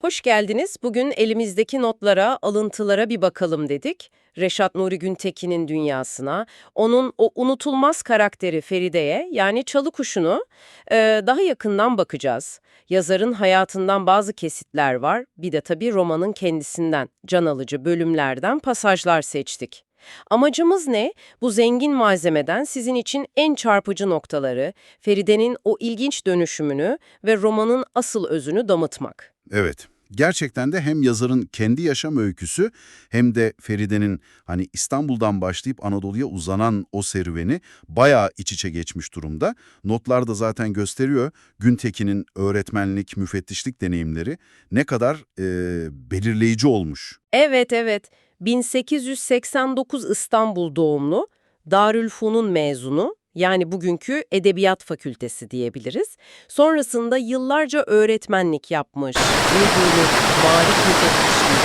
Hoş geldiniz. Bugün elimizdeki notlara, alıntılara bir bakalım dedik. Reşat Nuri Güntekin'in dünyasına, onun o unutulmaz karakteri Feride'ye yani Çalı Kuşu'nu e, daha yakından bakacağız. Yazarın hayatından bazı kesitler var, bir de tabii romanın kendisinden, can alıcı bölümlerden pasajlar seçtik. Amacımız ne? Bu zengin malzemeden sizin için en çarpıcı noktaları, Feride'nin o ilginç dönüşümünü ve romanın asıl özünü damıtmak. Evet. Gerçekten de hem yazarın kendi yaşam öyküsü hem de Feride'nin hani İstanbul'dan başlayıp Anadolu'ya uzanan o serüveni bayağı iç içe geçmiş durumda. Notlar da zaten gösteriyor Güntekin'in öğretmenlik, müfettişlik deneyimleri ne kadar e, belirleyici olmuş. Evet evet. 1889 İstanbul doğumlu, Darülfunun mezunu, yani bugünkü Edebiyat Fakültesi diyebiliriz. Sonrasında yıllarca öğretmenlik yapmış, müdürlük, marif müfettişlik,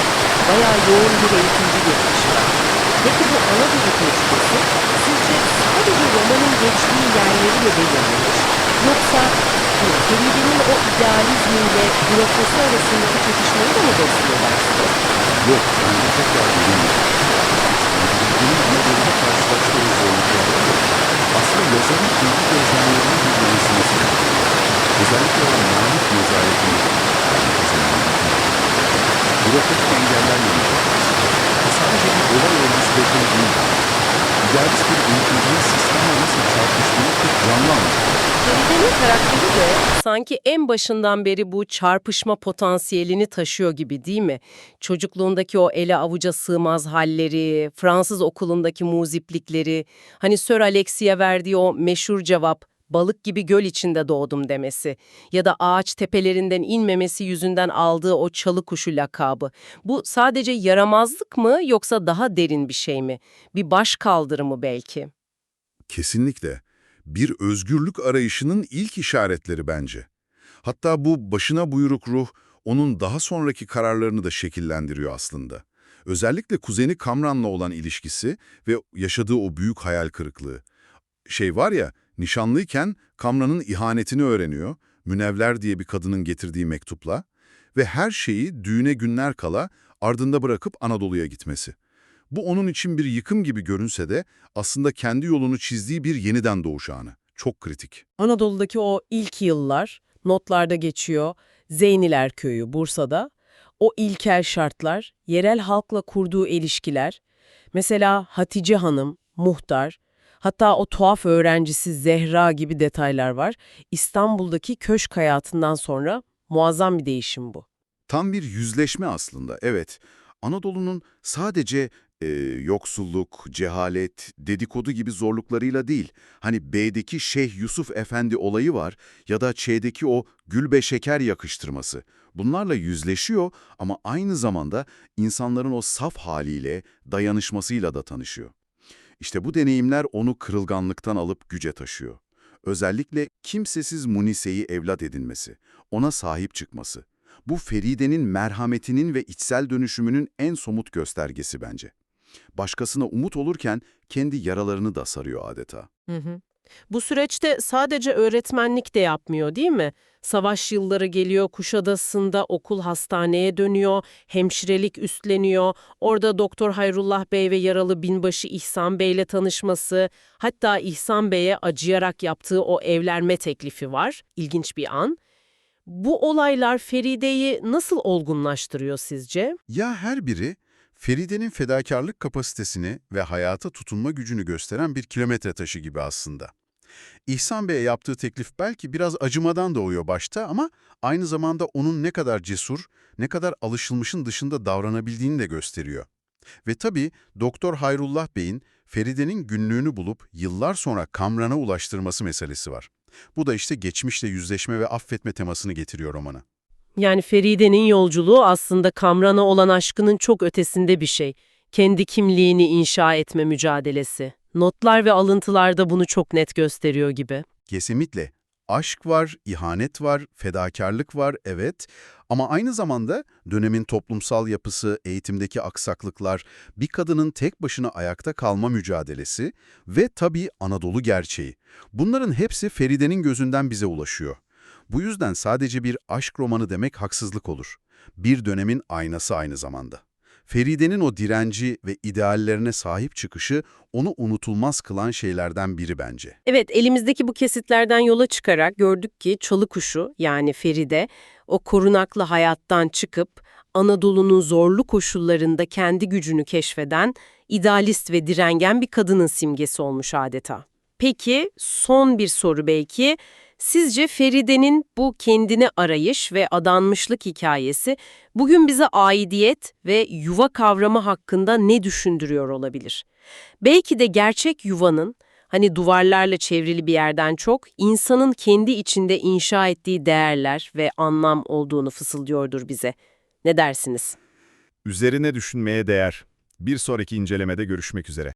bayağı yoğun bir eğitimci geçmişi var. Peki bu Anadolu tecrübesi sizce sadece romanın geçtiği yerleri mi? Yoksa hani Feride'nin o idealizmiyle bürokrasi arasındaki çatışmayı da mı besliyor dersiniz? Yok, bence tekrar bilmiyorum. Bildiğin Anadolu'da karşılaştığı zorluklar aslında yazarın kendi gözlemlerinin bir yansıması. Özellikle o naif nezaretini Bürokratik engeller. Bu sadece bir olay beklemek değil. İdealist bir eğitimcinin sistemle nasıl çarpıştığını canlı anlatıyor. Feride'nin karakteri de sanki en başından beri bu çarpışma potansiyelini taşıyor gibi değil mi? Çocukluğundaki o ele avuca sığmaz halleri, Fransız okulundaki muziplikleri, hani Sir Alexis'e verdiği o meşhur cevap, balık gibi göl içinde doğdum demesi ya da ağaç tepelerinden inmemesi yüzünden aldığı o çalı kuşu lakabı. Bu sadece yaramazlık mı yoksa daha derin bir şey mi? Bir baş kaldırımı belki. Kesinlikle. Bir özgürlük arayışının ilk işaretleri bence. Hatta bu başına buyruk ruh onun daha sonraki kararlarını da şekillendiriyor aslında. Özellikle kuzeni Kamran'la olan ilişkisi ve yaşadığı o büyük hayal kırıklığı. Şey var ya, nişanlıyken Kamran'ın ihanetini öğreniyor, Münevler diye bir kadının getirdiği mektupla ve her şeyi düğüne günler kala ardında bırakıp Anadolu'ya gitmesi. Bu onun için bir yıkım gibi görünse de aslında kendi yolunu çizdiği bir yeniden doğuş anı. Çok kritik. Anadolu'daki o ilk yıllar notlarda geçiyor. Zeyniler Köyü Bursa'da. O ilkel şartlar, yerel halkla kurduğu ilişkiler. Mesela Hatice Hanım, muhtar, hatta o tuhaf öğrencisi Zehra gibi detaylar var. İstanbul'daki köşk hayatından sonra muazzam bir değişim bu. Tam bir yüzleşme aslında, evet. Anadolu'nun sadece e, yoksulluk, cehalet, dedikodu gibi zorluklarıyla değil, hani B'deki Şeyh Yusuf Efendi olayı var ya da Ç'deki o gülbe şeker yakıştırması. Bunlarla yüzleşiyor ama aynı zamanda insanların o saf haliyle, dayanışmasıyla da tanışıyor. İşte bu deneyimler onu kırılganlıktan alıp güce taşıyor. Özellikle kimsesiz Munise'yi evlat edinmesi, ona sahip çıkması. Bu Feride'nin merhametinin ve içsel dönüşümünün en somut göstergesi bence. Başkasına umut olurken kendi yaralarını da sarıyor adeta. Hı hı. Bu süreçte sadece öğretmenlik de yapmıyor değil mi? Savaş yılları geliyor, Kuşadası'nda okul hastaneye dönüyor, hemşirelik üstleniyor, orada Doktor Hayrullah Bey ve yaralı binbaşı İhsan Bey'le tanışması, hatta İhsan Bey'e acıyarak yaptığı o evlenme teklifi var, ilginç bir an. Bu olaylar Feride'yi nasıl olgunlaştırıyor sizce? Ya her biri Feride'nin fedakarlık kapasitesini ve hayata tutunma gücünü gösteren bir kilometre taşı gibi aslında. İhsan Bey'e yaptığı teklif belki biraz acımadan doğuyor başta ama aynı zamanda onun ne kadar cesur, ne kadar alışılmışın dışında davranabildiğini de gösteriyor. Ve tabii Doktor Hayrullah Bey'in Feride'nin günlüğünü bulup yıllar sonra Kamran'a ulaştırması meselesi var. Bu da işte geçmişle yüzleşme ve affetme temasını getiriyor romana. Yani Feride'nin yolculuğu aslında Kamran'a olan aşkının çok ötesinde bir şey. Kendi kimliğini inşa etme mücadelesi. Notlar ve alıntılar da bunu çok net gösteriyor gibi. Kesinlikle. Aşk var, ihanet var, fedakarlık var, evet. Ama aynı zamanda dönemin toplumsal yapısı, eğitimdeki aksaklıklar, bir kadının tek başına ayakta kalma mücadelesi ve tabii Anadolu gerçeği. Bunların hepsi Feride'nin gözünden bize ulaşıyor. Bu yüzden sadece bir aşk romanı demek haksızlık olur. Bir dönemin aynası aynı zamanda. Feride'nin o direnci ve ideallerine sahip çıkışı onu unutulmaz kılan şeylerden biri bence. Evet, elimizdeki bu kesitlerden yola çıkarak gördük ki çalı kuşu yani Feride o korunaklı hayattan çıkıp Anadolu'nun zorlu koşullarında kendi gücünü keşfeden idealist ve direngen bir kadının simgesi olmuş adeta. Peki son bir soru belki. Sizce Feride'nin bu kendini arayış ve adanmışlık hikayesi bugün bize aidiyet ve yuva kavramı hakkında ne düşündürüyor olabilir? Belki de gerçek yuvanın hani duvarlarla çevrili bir yerden çok insanın kendi içinde inşa ettiği değerler ve anlam olduğunu fısıldıyordur bize. Ne dersiniz? Üzerine düşünmeye değer. Bir sonraki incelemede görüşmek üzere.